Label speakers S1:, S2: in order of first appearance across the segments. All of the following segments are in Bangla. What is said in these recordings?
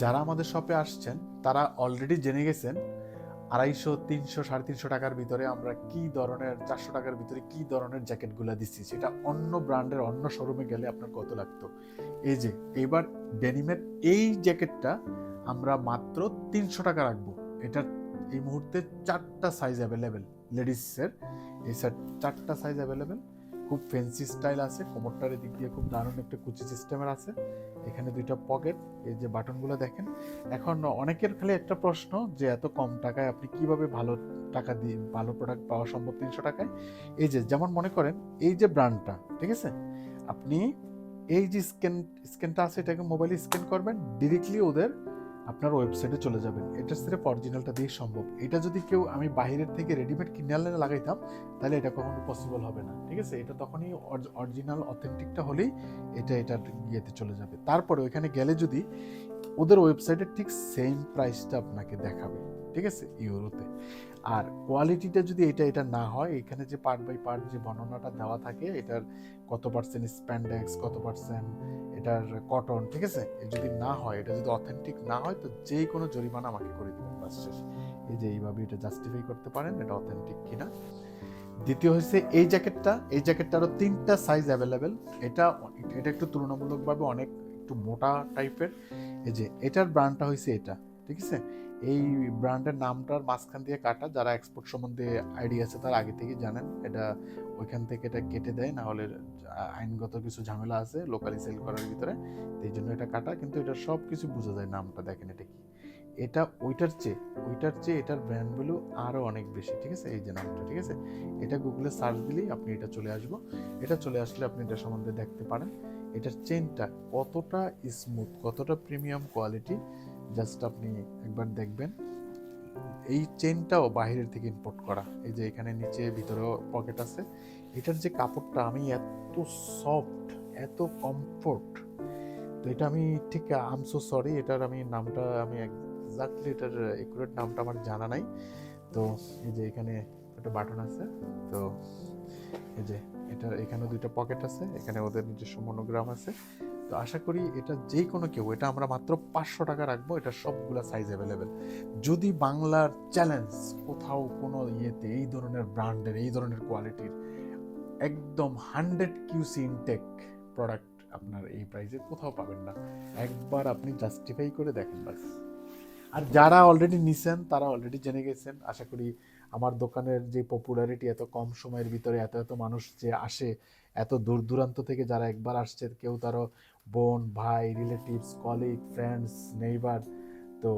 S1: যারা আমাদের শপে আসছেন, তারা অলরেডি জেনে গেছেন আড়াইশো, তিনশো, সাড়ে তিনশো টাকার ভিতরে আমরা কি ধরনের, চারশো টাকার ভিতরে কি ধরনের জ্যাকেটগুলো দিচ্ছি, সেটা অন্য ব্র্যান্ডের অন্য শোরুমে গেলে আপনার কত লাগতো? এই যে, এবার ডেনিমের এই জ্যাকেটটা আমরা মাত্র তিনশো টাকা রাখব। এটার এই মুহূর্তে চারটা সাইজ অ্যাভেলেবেল লেডিসের এই চারটা সাইজ অ্যাভেলেবেল খুব ফেন্সি স্টাইল আছে, কোমরটার দিক দিয়ে খুব দারুণ একটা কুচি সিস্টেমের আছে। এখানে দুইটা পকেট এই যে বাটনগুলো দেখেন। এখন অনেকের খালি একটা প্রশ্ন যে এত কম টাকায় আপনি কীভাবে ভালো টাকা দিয়ে, ভালো প্রোডাক্ট পাওয়া সম্ভব তিনশো টাকায়? এই যে, যেমন মনে করেন, এই যে ব্র্যান্ডটা ঠিক আছে? আপনি এই যে স্ক্যান স্ক্যানটা আছে, এটাকে মোবাইলে স্ক্যান করবেন ডিরেক্টলি ওদের আপনার ওয়েবসাইটে চলে যাবেন। এটা সিরেফ অরিজিনালটা দিয়ে সম্ভব। এটা যদি কেউ আমি বাইরের থেকে রেডিমেড কিনে আনলে লাগাইতাম, তাহলে এটা কখনো পসিবল হবে না। ঠিক আছে? এটা তখনই অরিজিনাল অথেন্টিকটা হলেই এটা এটার ইয়েতে চলে যাবে। তারপরে ওইখানে গেলে যদি ওদের ওয়েবসাইটে ঠিক সেম প্রাইসটা আপনাকে দেখাবে, ঠিক আছে? ইউরোতে। আর কোয়ালিটিটা যদি এটা এটা না হয়, এখানে যে পার্ট বাই পার্ট যে বর্ণনাটা দেওয়া থাকে, এটার কত পার্সেন্ট স্প্যান্ডেক্স কত পার্সেন্ট এটার কটন ঠিক আছে? যদি না হয়, এটা যদি অথেন্টিক না হয়, তো যে কোনো জরিমানা আমাকে করে দেবেন বাস শেষ। এই যে এইভাবে এটা জাস্টিফাই করতে পারেন, এটা অথেন্টিক কিনা। দ্বিতীয় হচ্ছে এই জ্যাকেটটা এই জ্যাকেটটারও তিনটা সাইজ অ্যাভেলেবেল এটা এটা একটু তুলনামূলকভাবে অনেক একটু মোটা টাইপের এই যে, এটার ব্র্যান্ডটা হয়েছে এটা, ঠিক আছে? এই ব্র্যান্ডের নামটার মাঝখান দিয়ে কাটা, যারা এক্সপোর্ট সম্বন্ধে আইডিয়া আছে তারা আগে থেকেই জানেন। এটা ওইখান থেকে এটা কেটে দেয়, না হলে আইনগত কিছু ঝামেলা আছে লোকালি সেল করার ভিতরে এই জন্য এটা কাটা। কিন্তু এটা সব কিছু বোঝা যায় নামটা, দেখেন এটা কি। এটা ওইটার চেয়ে ওইটার চেয়ে এটার ব্র্যান্ড ভ্যালু আরও অনেক বেশি, ঠিক আছে? এই যে নামটা, ঠিক আছে? এটা গুগলে সার্চ দিলেই আপনি এটা চলে আসব। এটা চলে আসলে আপনি এটা সম্বন্ধে দেখতে পারেন। এটার চেনটা কতটা স্মুথ কতটা প্রিমিয়াম কোয়ালিটি জাস্ট আপনি একবার দেখবেন। এই চেনটাও বাইরের থেকে ইম্পোর্ট করা। এই যে এখানে নিচে, ভিতরেও পকেট আছে। এটার যে কাপড়টা, আমি এত সফট এত কমফোর্ট তো এটা আমি ঠিক আম সো সরি এটার আমি নামটা, আমি এক্স্যাক্টলি এটার একুরেট নামটা আমার জানা নাই। তো এই যে এখানে একটা বাটন আছে। তো এই যে এটা এখানে দুইটা পকেট আছে, এখানে ওদের নিজস্ব মনোগ্রাম আছে। তো আশা করি এটা যে কোনো কেউ, এটা আমরা মাত্র পাঁচশো টাকা রাখব, এটা সবগুলা সাইজ অ্যাভেলেবেল যদি বাংলার চ্যালেঞ্জ কোথাও কোনো ইয়েতে এই ধরনের ব্র্যান্ডের এই ধরনের কোয়ালিটির একদম হান্ড্রেড কিউসি ইনটেক প্রোডাক্ট আপনার এই প্রাইসে কোথাও পাবেন না। একবার আপনি জাস্টিফাই করে দেখেন বাস। আর যারা অলরেডি নিছেন, তারা অলরেডি জেনে গেছেন। আশা করি আমার দোকানের যে পপুলারিটি এত কম সময়ের ভিতরে, এত এত মানুষ যে আসে, এত দূর দূরান্ত থেকে যারা একবার আসছে, কেউ তারও বোন, ভাই রিলেটিভস কলিগ ফ্রেন্ডস নেইবার তো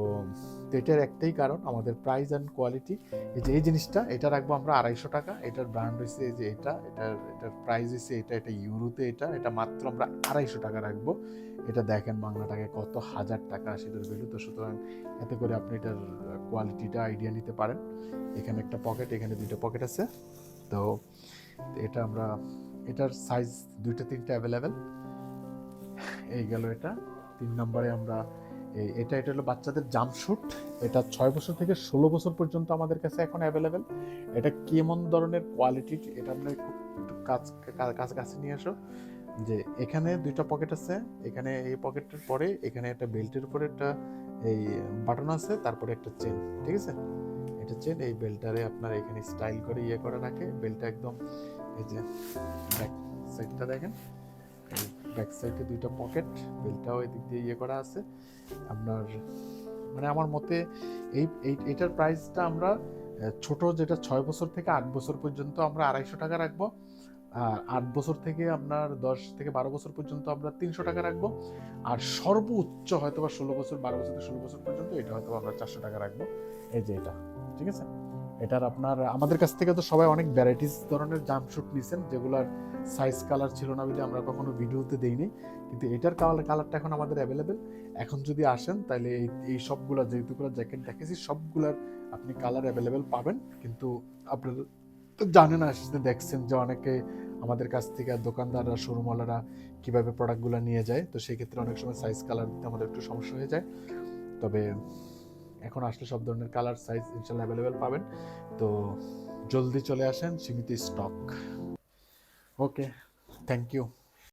S1: এটার একটাই কারণ আমাদের প্রাইস অ্যান্ড কোয়ালিটি এই যে, এই জিনিসটা, এটা রাখব আমরা আড়াইশো টাকা। এটার ব্র্যান্ড হয়েছে যে এটা, এটার এটার প্রাইস হয়েছে এটা এটা ইউরোতে এটা এটা মাত্র আমরা আড়াইশো টাকা রাখব। এটা দেখেন বাংলা টাকায় কত হাজার টাকা সেটার ভ্যালু তো সুতরাং এতে করে আপনি এটার কোয়ালিটিটা আইডিয়া নিতে পারেন। এখানে একটা পকেট এখানে দুইটা পকেট আছে। তো এটা আমরা, এটার সাইজ দুইটা, তিনটা অ্যাভেলেবেল এই গেল এটা। তিন নম্বরে আমরা, এই, এটা এটা হলো বাচ্চাদের জাম্পশুট এটা ছয় বছর থেকে ষোলো বছর পর্যন্ত আমাদের কাছে এখন অ্যাভেলেবেল এটা কেমন ধরনের কোয়ালিটি এটা আমরা একটু কাছে কাছে নিয়ে আসো। যে এখানে দুইটা পকেট আছে, এখানে এই পকেটের পরে, এখানে একটা বেল্টের উপরে একটা এই বাটন আছে, তারপরে একটা চেন, ঠিক আছে? এটা চেন, এই বেল্টারে আপনার এখানে স্টাইল করে ইয়ে করে রাখে। বেল্টটা একদম এই যে ব্যাক সাইডটা দেখেন। ব্যাক সাইডে দুইটা পকেট, বেল্টটাও এদিক দিয়ে ইয়ে করা আছে। আপনার মানে আমার মতে এই এটার প্রাইসটা আমরা ছোট যেটা ছয় বছর থেকে আট বছর পর্যন্ত আমরা আড়াইশো টাকা রাখব। আর আট বছর থেকে আপনার দশ থেকে বারো বছর পর্যন্ত আমরা তিনশো টাকা রাখব। আর সর্বোচ্চ হয়তো বা ষোলো বছর, বারো বছর থেকে ষোলো বছর পর্যন্ত এটা হয়তো আমরা চারশো টাকা রাখব। এই যে এটা, ঠিক আছে? এটার আপনার, আমাদের কাছ থেকে তো সবাই অনেক ভ্যারাইটিস ধরনের জাম্পশুট নিয়েছেন যেগুলোর সাইজ কালার ছিল না বলে আমরা কখনো ভিডিওতে দেইনি। কিন্তু এটার কালার কালারটা এখন আমাদের অ্যাভেলেবেল এখন যদি আসেন তাহলে এই এই সবগুলা যেহেতুগুলো জ্যাকেট দেখেছি, সবগুলার আপনি কালার অ্যাভেলেবেল পাবেন। কিন্তু আপনার তো জানেন আসতে দেখছেন যে অনেকে আমাদের কাছ থেকে দোকানদাররা, শোরুমওয়ালারা কীভাবে প্রোডাক্টগুলো নিয়ে যায়, তো সেক্ষেত্রে অনেক সময় সাইজ কালার দিতে আমাদের একটু সমস্যা হয়ে যায়। তবে এখন আসলে সব ধরনের কালার সাইজ ইনশাল্লাহ অ্যাভেলেবেল পাবেন। তো জলদি চলে আসেন, সীমিত স্টক ওকে থ্যাংক ইউ